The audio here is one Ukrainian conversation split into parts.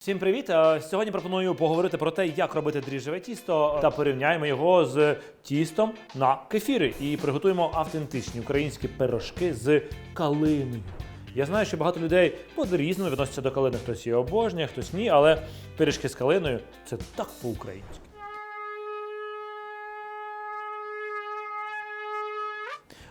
Всім привіт! Е, Сьогодні пропоную поговорити про те, як робити дріжджеве тісто та порівняємо його з тістом на кефіри і приготуємо автентичні українські пирожки з калиною. Я знаю, що багато людей по-різному відносяться до калини. Хтось її обожнює, хтось ні, але пиріжки з калиною це так по-українськи.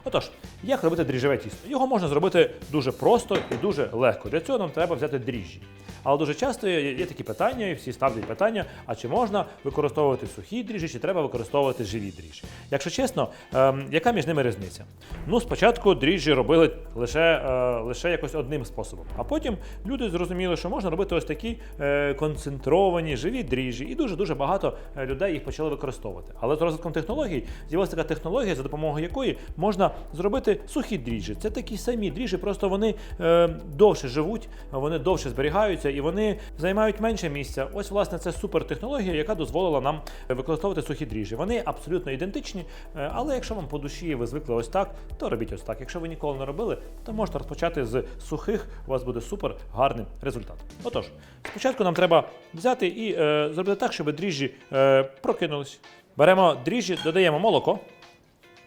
Отож, як робити дріжджеве тісто? Його можна зробити дуже просто і дуже легко. Для цього нам треба взяти дріжджі. Але дуже часто є, такі питання, і всі ставлять питання: а чи можна використовувати сухі дріжджі, чи треба використовувати живі дріжджі? Якщо чесно, ем, яка між ними різниця? Ну, спочатку дріжджі робили лише, е, лише якось одним способом, а потім люди зрозуміли, що можна робити ось такі е, концентровані живі дріжджі, і дуже дуже багато е, людей їх почали використовувати. Але з розвитком технологій з'явилася така технологія, за допомогою якої можна зробити сухі дріжджі. Це такі самі дріжджі, просто вони е, довше живуть, вони довше зберігаються і вони займають менше місця. Ось, власне, це супертехнологія, яка дозволила нам використовувати сухі дріжджі. Вони абсолютно ідентичні, е, але якщо вам по душі ви звикли ось так, то робіть ось так. Якщо ви ніколи не робили, то можете розпочати з сухих, у вас буде супер гарний результат. Отож, спочатку нам треба взяти і е, зробити так, щоб дріжджі е, прокинулись. Беремо дріжджі, додаємо молоко,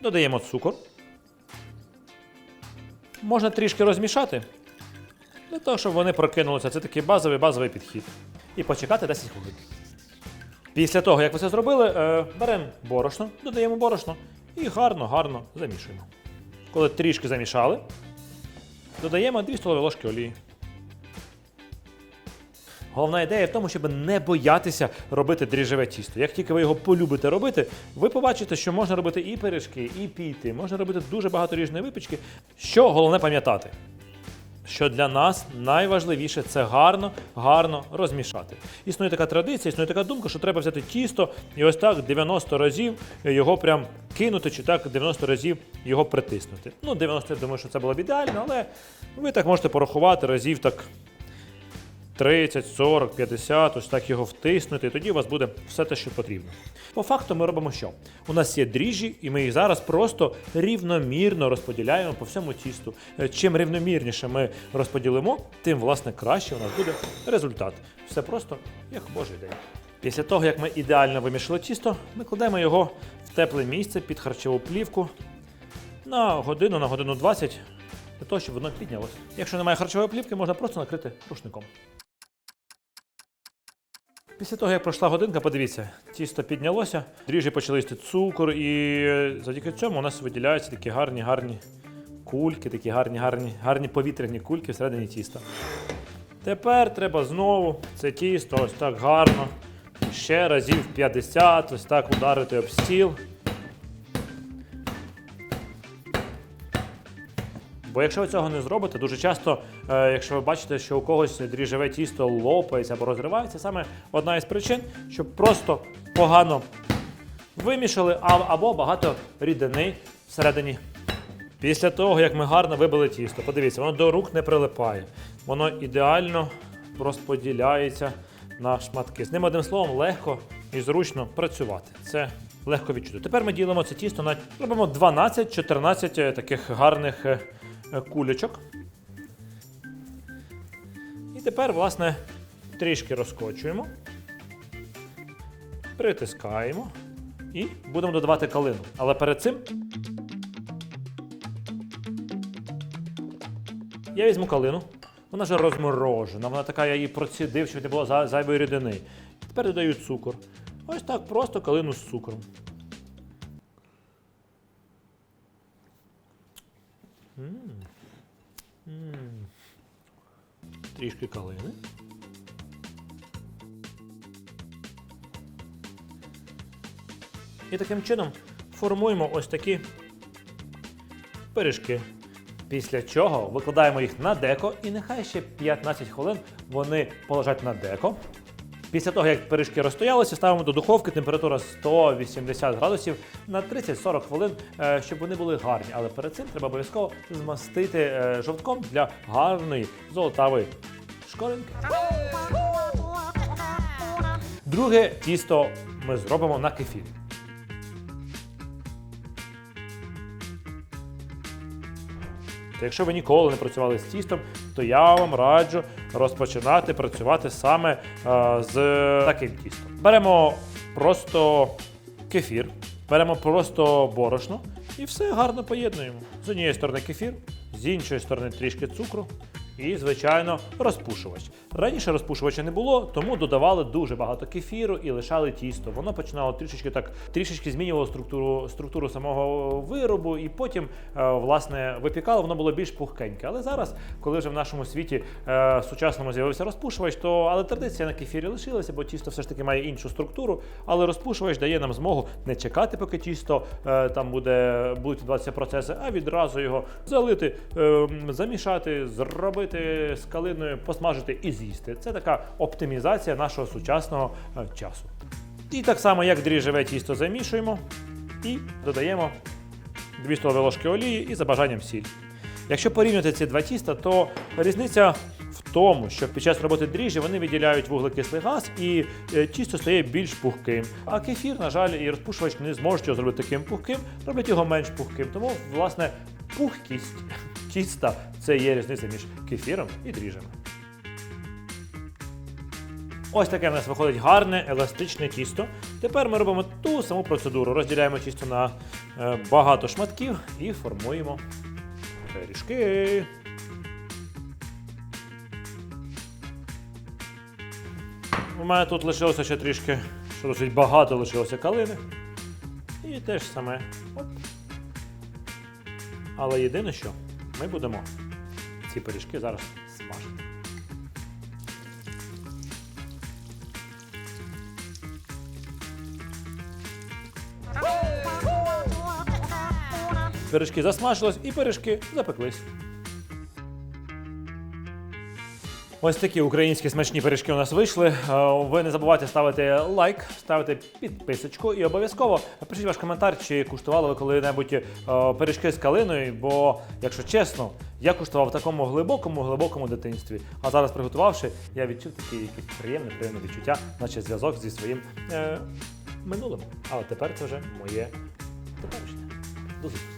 додаємо цукор. Можна трішки розмішати, для того, щоб вони прокинулися. Це такий базовий базовий підхід. І почекати 10 хвилин. Після того, як ви це зробили, е, беремо борошно, додаємо борошно і гарно-гарно замішуємо. Коли трішки замішали, додаємо 2 столові ложки олії. Головна ідея в тому, щоб не боятися робити дріжджеве тісто. Як тільки ви його полюбите робити, ви побачите, що можна робити і пиріжки, і піти, можна робити дуже багато різної випічки. Що головне пам'ятати? Що для нас найважливіше це гарно, гарно розмішати. Існує така традиція, існує така думка, що треба взяти тісто і ось так 90 разів його прям кинути, чи так 90 разів його притиснути. Ну, 90, я думаю, що це було б ідеально, але ви так можете порахувати разів так 30, 40, 50, ось так його втиснути, і тоді у вас буде все те, що потрібно. По факту ми робимо що? У нас є дріжджі, і ми їх зараз просто рівномірно розподіляємо по всьому тісту. Е, Чим рівномірніше ми розподілимо, тим власне краще у нас буде результат. Все просто як божий день. Після того, як ми ідеально вимішали тісто, ми кладемо його в тепле місце під харчову плівку на годину, на годину 20, для того, щоб воно піднялося. Якщо немає харчової плівки, можна просто накрити рушником. Після того, як пройшла годинка, подивіться, тісто піднялося, дріжджі почали їсти цукор, і завдяки цьому у нас виділяються такі гарні, гарні кульки, такі гарні, гарні, гарні повітряні кульки всередині тіста. Тепер треба знову це тісто ось так гарно, ще разів 50, ось так ударити об стіл. Бо якщо ви цього не зробите, дуже часто, е, якщо ви бачите, що у когось дріжджеве тісто лопається або розривається, саме одна із причин, щоб просто погано вимішали або багато рідини всередині. Після того, як ми гарно вибили тісто, подивіться, воно до рук не прилипає. Воно ідеально розподіляється на шматки. З ним одним словом легко і зручно працювати. Це легко відчути. Тепер ми ділимо це тісто на робимо 12-14 е, таких гарних е, кулечок. І тепер, власне, трішки розкочуємо, притискаємо і будемо додавати калину. Але перед цим я візьму калину. Вона вже розморожена, вона така, я її процідив, щоб не було зайвої рідини. Тепер додаю цукор. Ось так просто калину з цукром. Трішки калини. І таким чином формуємо ось такі пиріжки. Після чого викладаємо їх на деко, і нехай ще 15 хвилин вони полежать на деко. Після того, як пиріжки розстоялися, ставимо до духовки температура 180 градусів на 30-40 хвилин, е, щоб вони були гарні. Але перед цим треба обов'язково змастити е, жовтком для гарної золотавої шкоринки. Друге тісто ми зробимо на кефірі. Якщо ви ніколи не працювали з тістом, то я вам раджу розпочинати працювати саме е, з таким тістом. Беремо просто кефір, беремо просто борошно і все гарно поєднуємо. З однієї сторони кефір, з іншої сторони трішки цукру. І, звичайно, розпушувач. Раніше розпушувача не було, тому додавали дуже багато кефіру і лишали тісто. Воно починало трішечки так трішечки змінювало структуру, структуру самого виробу, і потім е, власне випікало, воно було більш пухкеньке. Але зараз, коли вже в нашому світі е, сучасному з'явився розпушувач, то але традиція на кефірі лишилася, бо тісто все ж таки має іншу структуру. Але розпушувач дає нам змогу не чекати, поки тісто е, там буде будуть відбуватися процеси, а відразу його залити, е, замішати, зробити з калиною, посмажити і з'їсти. Це така оптимізація нашого сучасного е, часу. І так само, як дріжджеве тісто замішуємо і додаємо 2 столові ложки олії і за бажанням сіль. Якщо порівняти ці два тіста, то різниця в тому, що під час роботи дріжджі вони виділяють вуглекислий газ і е, тісто стає більш пухким. А кефір, на жаль, і розпушувач не зможуть його зробити таким пухким, роблять його менш пухким. Тому, власне, пухкість тіста це є різниця між кефіром і дріжджами. Ось таке в нас виходить гарне еластичне тісто. Тепер ми робимо ту саму процедуру. Розділяємо тісто на е, багато шматків і формуємо пиріжки. У мене тут лишилося ще трішки, що досить багато лишилося калини. І те ж саме. Оп. Але єдине, що ми будемо ці пиріжки зараз смажити. Пиріжки засмажились і пиріжки запеклись. Ось такі українські смачні пиріжки у нас вийшли. Е, Ви не забувайте ставити лайк, ставити підписочку і обов'язково пишіть ваш коментар, чи куштували ви коли-небудь е, пиріжки з калиною. Бо, якщо чесно, я куштував в такому глибокому, глибокому дитинстві. А зараз приготувавши, я відчув таке приємне, приємне відчуття, наче зв'язок зі своїм е, минулим. Але тепер це вже моє теперішнє. До зустрічі.